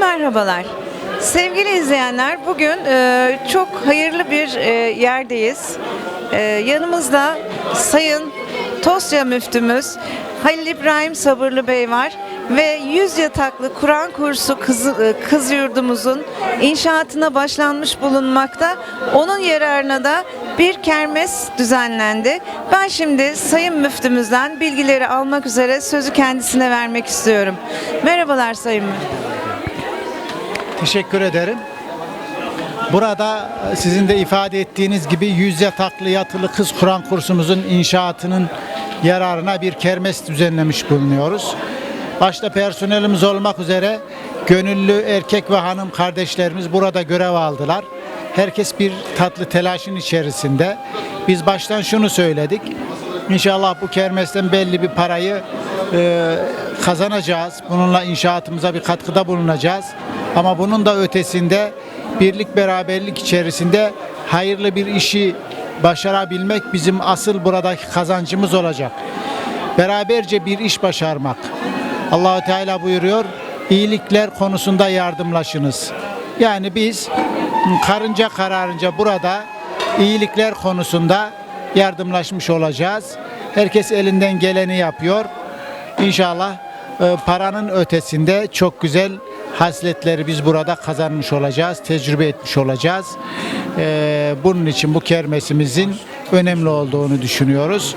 merhabalar. Sevgili izleyenler, bugün e, çok hayırlı bir e, yerdeyiz. E, yanımızda Sayın Tosya Müftümüz Halil İbrahim Sabırlı Bey var ve 100 yataklı Kur'an kursu kız, e, kız yurdumuzun inşaatına başlanmış bulunmakta. Onun yararına da bir kermes düzenlendi. Ben şimdi Sayın Müftümüzden bilgileri almak üzere sözü kendisine vermek istiyorum. Merhabalar Sayın Müftü. Teşekkür ederim. Burada sizin de ifade ettiğiniz gibi yüz yataklı yatılı kız Kur'an kursumuzun inşaatının yararına bir kermes düzenlemiş bulunuyoruz. Başta personelimiz olmak üzere gönüllü erkek ve hanım kardeşlerimiz burada görev aldılar. Herkes bir tatlı telaşın içerisinde. Biz baştan şunu söyledik. İnşallah bu kermesten belli bir parayı e, kazanacağız. Bununla inşaatımıza bir katkıda bulunacağız. Ama bunun da ötesinde birlik beraberlik içerisinde hayırlı bir işi başarabilmek bizim asıl buradaki kazancımız olacak. Beraberce bir iş başarmak. Allahu Teala buyuruyor, iyilikler konusunda yardımlaşınız. Yani biz karınca kararınca burada iyilikler konusunda yardımlaşmış olacağız. Herkes elinden geleni yapıyor. İnşallah e, paranın ötesinde çok güzel hasletleri biz burada kazanmış olacağız, tecrübe etmiş olacağız. E, bunun için bu kermesimizin önemli olduğunu düşünüyoruz.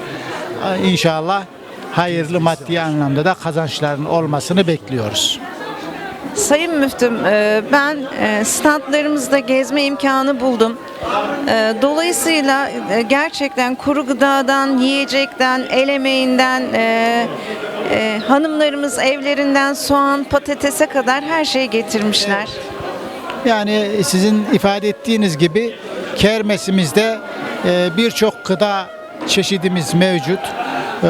E, İnşallah hayırlı maddi anlamda da kazançların olmasını bekliyoruz. Sayın Müftüm, e, ben e, standlarımızda gezme imkanı buldum. E, Dolayısıyla gerçekten kuru gıdadan, yiyecekten, el emeğinden, e, e, hanımlarımız evlerinden soğan, patatese kadar her şeyi getirmişler. Yani sizin ifade ettiğiniz gibi kermesimizde e, birçok gıda çeşidimiz mevcut. E,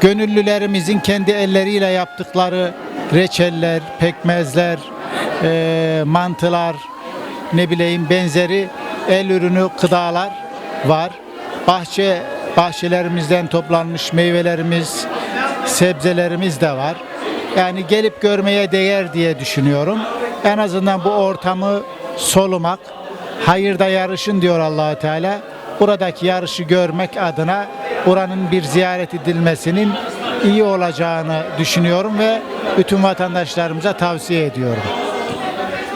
Gönüllülerimizin kendi elleriyle yaptıkları reçeller, pekmezler, e, mantılar, ne bileyim benzeri el ürünü gıdalar var. Bahçe bahçelerimizden toplanmış meyvelerimiz, sebzelerimiz de var. Yani gelip görmeye değer diye düşünüyorum. En azından bu ortamı solumak, hayırda yarışın diyor Allahü Teala. Buradaki yarışı görmek adına buranın bir ziyaret edilmesinin iyi olacağını düşünüyorum ve bütün vatandaşlarımıza tavsiye ediyorum.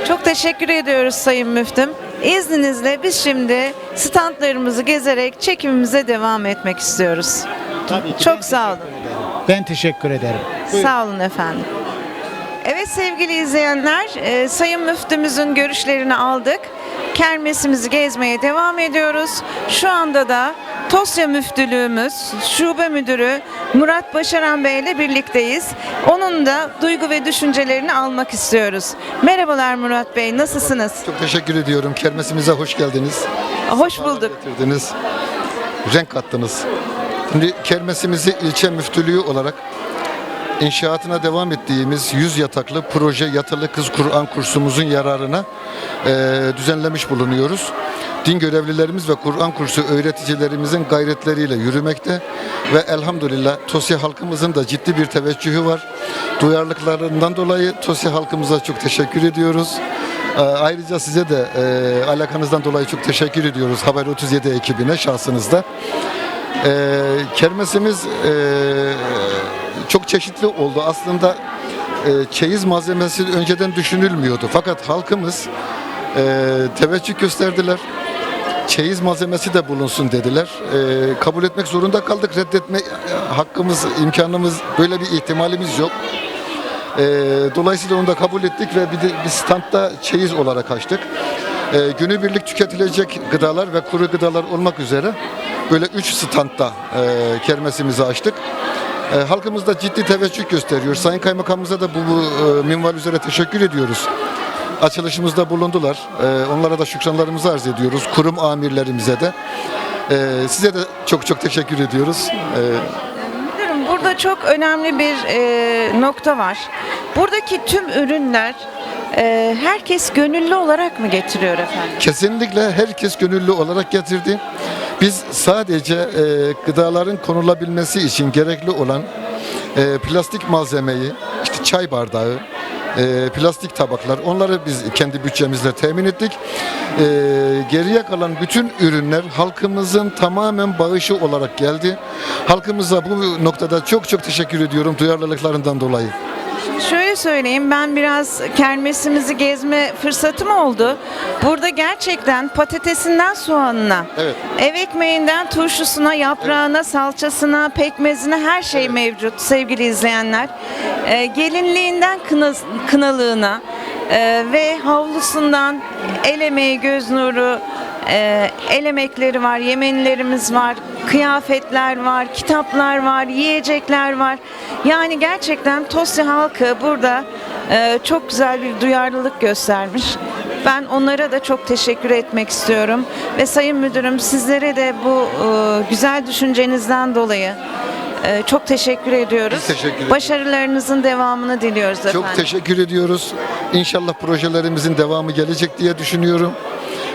Çok teşekkür ediyoruz Sayın Müftüm. İzninizle biz şimdi standlarımızı gezerek çekimimize devam etmek istiyoruz. Tabii ki. Çok sağ olun. Ben teşekkür ederim. Buyurun. Sağ olun efendim. Evet sevgili izleyenler, e, Sayın Müftümüzün görüşlerini aldık. Kermesimizi gezmeye devam ediyoruz. Şu anda da Tosya Müftülüğümüz Şube Müdürü Murat Başaran Bey ile birlikteyiz. Onun da duygu ve düşüncelerini almak istiyoruz. Merhabalar Murat Bey, nasılsınız? Çok teşekkür ediyorum. Kermesimize hoş geldiniz. Hoş bulduk. Getirdiniz. Renk kattınız. Şimdi kermesimizi ilçe müftülüğü olarak inşaatına devam ettiğimiz 100 yataklı proje yatılı kız Kur'an kursumuzun yararına eee, düzenlemiş bulunuyoruz. Din görevlilerimiz ve Kur'an kursu öğreticilerimizin gayretleriyle yürümekte ve elhamdülillah Tosya halkımızın da ciddi bir teveccühü var. Duyarlılıklarından dolayı Tosya halkımıza çok teşekkür ediyoruz. Ee, Ayrıca size de e, alakanızdan dolayı çok teşekkür ediyoruz Haber 37 ekibine şahsınızda. Ee, kermesimiz e, çok çeşitli oldu. Aslında e, çeyiz malzemesi önceden düşünülmüyordu. Fakat halkımız e, teveccüh gösterdiler. Çeyiz malzemesi de bulunsun dediler. E, kabul etmek zorunda kaldık. Reddetme hakkımız, imkanımız, böyle bir ihtimalimiz yok. E, dolayısıyla onu da kabul ettik ve bir, de, bir standta çeyiz olarak açtık. E, günübirlik tüketilecek gıdalar ve kuru gıdalar olmak üzere böyle 3 standta e, kermesimizi açtık. E, halkımız da ciddi teveccüh gösteriyor. Sayın Kaymakamımıza da bu, bu e, minval üzere teşekkür ediyoruz. Açılışımızda bulundular. E, onlara da şükranlarımızı arz ediyoruz. Kurum amirlerimize de. E, size de çok çok teşekkür ediyoruz. E, Burada çok önemli bir e, nokta var. Buradaki tüm ürünler e, herkes gönüllü olarak mı getiriyor efendim? Kesinlikle herkes gönüllü olarak getirdi. Biz sadece e, gıdaların konulabilmesi için gerekli olan e, plastik malzemeyi, işte çay bardağı, e, plastik tabaklar onları biz kendi bütçemizle temin ettik. E, geriye kalan bütün ürünler halkımızın tamamen bağışı olarak geldi. Halkımıza bu noktada çok çok teşekkür ediyorum duyarlılıklarından dolayı. Şöyle söyleyeyim ben biraz kermesimizi gezme fırsatım oldu. Burada gerçekten patatesinden soğanına, Evet. ev ekmeğinden turşusuna, yaprağına, salçasına, pekmezine her şey mevcut sevgili izleyenler. Ee, gelinliğinden kına, kınalığına e, ve havlusundan el emeği, göz nuru, e, el emekleri var, yemenlerimiz var, kıyafetler var, kitaplar var, yiyecekler var. Yani gerçekten Tosya halkı burada e, çok güzel bir duyarlılık göstermiş. Ben onlara da çok teşekkür etmek istiyorum ve Sayın Müdürüm sizlere de bu e, güzel düşüncenizden dolayı e, çok teşekkür ediyoruz. Biz teşekkür ederiz. Başarılarınızın devamını diliyoruz efendim. Çok teşekkür ediyoruz. İnşallah projelerimizin devamı gelecek diye düşünüyorum.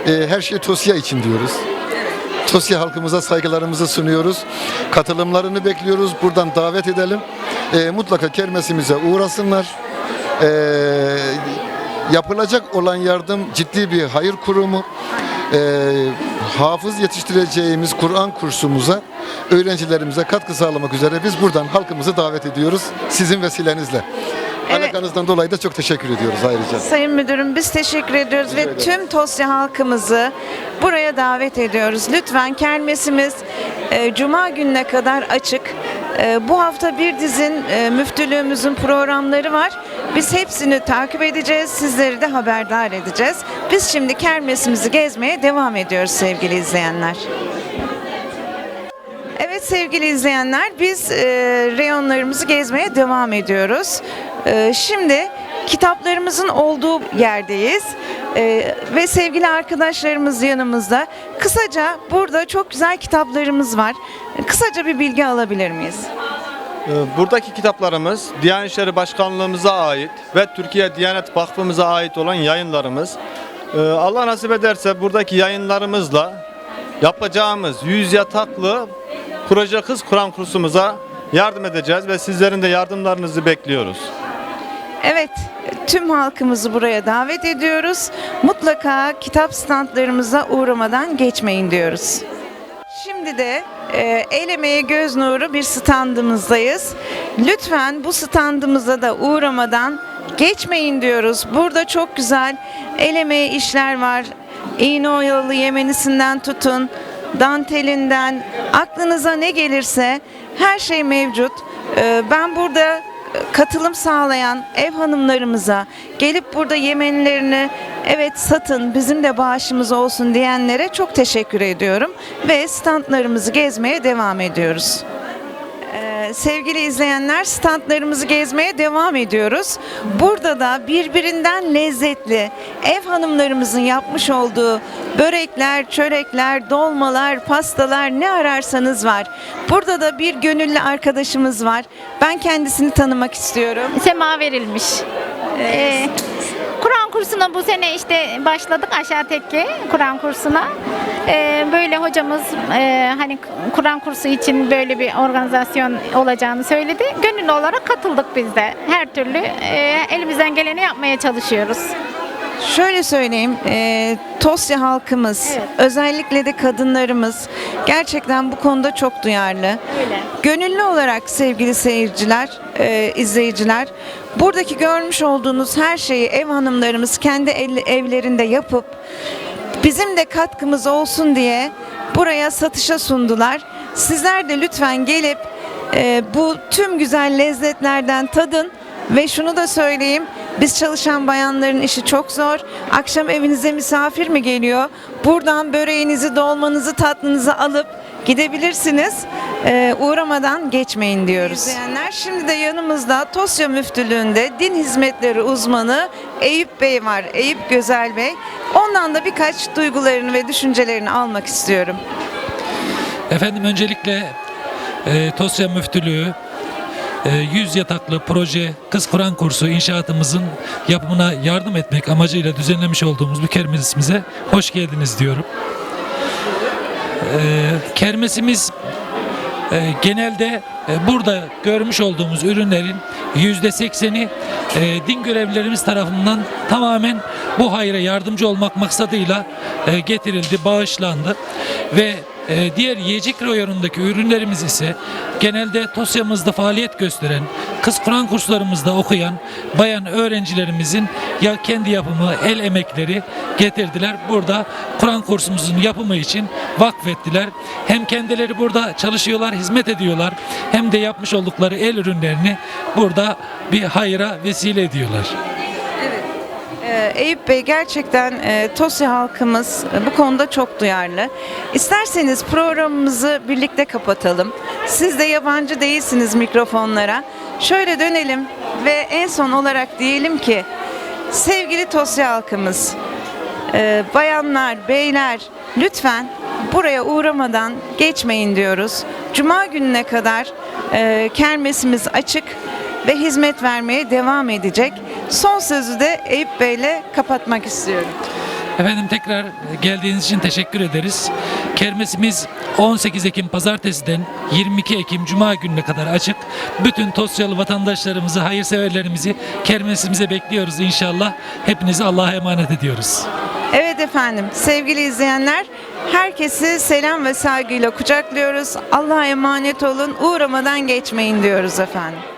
Ee, her şey Tosya için diyoruz. Tosya halkımıza saygılarımızı sunuyoruz. Katılımlarını bekliyoruz. Buradan davet edelim. Ee, mutlaka kermesimize uğrasınlar. Ee, yapılacak olan yardım ciddi bir hayır kurumu. Ee, hafız yetiştireceğimiz Kur'an kursumuza öğrencilerimize katkı sağlamak üzere biz buradan halkımızı davet ediyoruz sizin vesilenizle. Evet. Alakanızdan dolayı da çok teşekkür ediyoruz ayrıca. Sayın Müdürüm biz teşekkür ediyoruz ve tüm Tosya halkımızı buraya davet ediyoruz. Lütfen kermesimiz e, Cuma gününe kadar açık. E, bu hafta bir dizin e, müftülüğümüzün programları var. Biz hepsini takip edeceğiz. Sizleri de haberdar edeceğiz. Biz şimdi kermesimizi gezmeye devam ediyoruz sevgili izleyenler. Evet sevgili izleyenler biz e, reyonlarımızı gezmeye devam ediyoruz. E, şimdi kitaplarımızın olduğu yerdeyiz E, ve sevgili arkadaşlarımız yanımızda. Kısaca burada çok güzel kitaplarımız var. Kısaca bir bilgi alabilir miyiz? Ee, Buradaki kitaplarımız Diyanet İşleri Başkanlığımıza ait ve Türkiye Diyanet Vakfımıza ait olan yayınlarımız. Ee, Allah nasip ederse buradaki yayınlarımızla yapacağımız yüz yataklı proje kız Kur'an kursumuza yardım edeceğiz ve sizlerin de yardımlarınızı bekliyoruz. Evet, tüm halkımızı buraya davet ediyoruz. Mutlaka kitap standlarımıza uğramadan geçmeyin diyoruz. Şimdi de e, el emeği göz nuru bir standımızdayız. Lütfen bu standımıza da uğramadan geçmeyin diyoruz. Burada çok güzel el emeği işler var. İğne oyalı yemenisinden tutun, dantelinden, aklınıza ne gelirse her şey mevcut. E, ben burada katılım sağlayan ev hanımlarımıza gelip burada yemenlerini evet satın bizim de bağışımız olsun diyenlere çok teşekkür ediyorum ve standlarımızı gezmeye devam ediyoruz. Ee, sevgili izleyenler standlarımızı gezmeye devam ediyoruz. Burada da birbirinden lezzetli ev hanımlarımızın yapmış olduğu börekler, çörekler, dolmalar, pastalar ne ararsanız var. Burada da bir gönüllü arkadaşımız var. Ben kendisini tanımak istiyorum. Sema verilmiş. Ee, Kur'an kursuna bu sene işte başladık aşağı tekke Kur'an kursuna. Ee, böyle hocamız e, hani Kur'an kursu için böyle bir organizasyon olacağını söyledi. Gönüllü olarak katıldık biz de. Her türlü e, elimizden geleni yapmaya çalışıyoruz. Şöyle söyleyeyim, e, Tosya halkımız, Evet. özellikle de kadınlarımız gerçekten bu konuda çok duyarlı. Öyle. Gönüllü olarak sevgili seyirciler, e, izleyiciler, buradaki görmüş olduğunuz her şeyi ev hanımlarımız kendi evlerinde yapıp bizim de katkımız olsun diye buraya satışa sundular. Sizler de lütfen gelip e, bu tüm güzel lezzetlerden tadın ve şunu da söyleyeyim. Biz çalışan bayanların işi çok zor. Akşam evinize misafir mi geliyor? Buradan böreğinizi, dolmanızı, tatlınızı alıp gidebilirsiniz. Ee, uğramadan geçmeyin diyoruz. İzleyenler şimdi de yanımızda Tosya Müftülüğü'nde din hizmetleri uzmanı Eyüp Bey var. Eyüp Gözel Bey. Ondan da birkaç duygularını ve düşüncelerini almak istiyorum. Efendim öncelikle e, Tosya Müftülüğü e, 100 yataklı proje Kız Kur'an kursu inşaatımızın yapımına yardım etmek amacıyla düzenlemiş olduğumuz bu kermesimize hoş geldiniz diyorum. E, kermesimiz e, genelde e, burada görmüş olduğumuz ürünlerin yüzde sekseni e, din görevlilerimiz tarafından tamamen bu hayra yardımcı olmak maksadıyla e, getirildi, bağışlandı. Ve e, diğer yiyecek reyonundaki ürünlerimiz ise genelde Tosya'mızda faaliyet gösteren, kız Kur'an kurslarımızda okuyan bayan öğrencilerimizin ya kendi yapımı el emekleri getirdiler. Burada Kur'an kursumuzun yapımı için vakfettiler. Hem kendileri burada çalışıyorlar, hizmet ediyorlar hem de yapmış oldukları el ürünlerini burada bir hayra vesile ediyorlar. Eyüp Bey gerçekten e, Tosya halkımız e, bu konuda çok duyarlı. İsterseniz programımızı birlikte kapatalım. Siz de yabancı değilsiniz mikrofonlara. Şöyle dönelim ve en son olarak diyelim ki sevgili Tosya halkımız, e, bayanlar, beyler lütfen buraya uğramadan geçmeyin diyoruz. Cuma gününe kadar e, kermesimiz açık ve hizmet vermeye devam edecek. Son sözü de Eyüp Bey'le kapatmak istiyorum. Efendim tekrar geldiğiniz için teşekkür ederiz. Kermesimiz 18 Ekim pazartesiden 22 Ekim cuma gününe kadar açık. Bütün Tosyalı vatandaşlarımızı, hayırseverlerimizi kermesimize bekliyoruz inşallah. Hepinizi Allah'a emanet ediyoruz. Evet efendim sevgili izleyenler herkesi selam ve saygıyla kucaklıyoruz. Allah'a emanet olun uğramadan geçmeyin diyoruz efendim.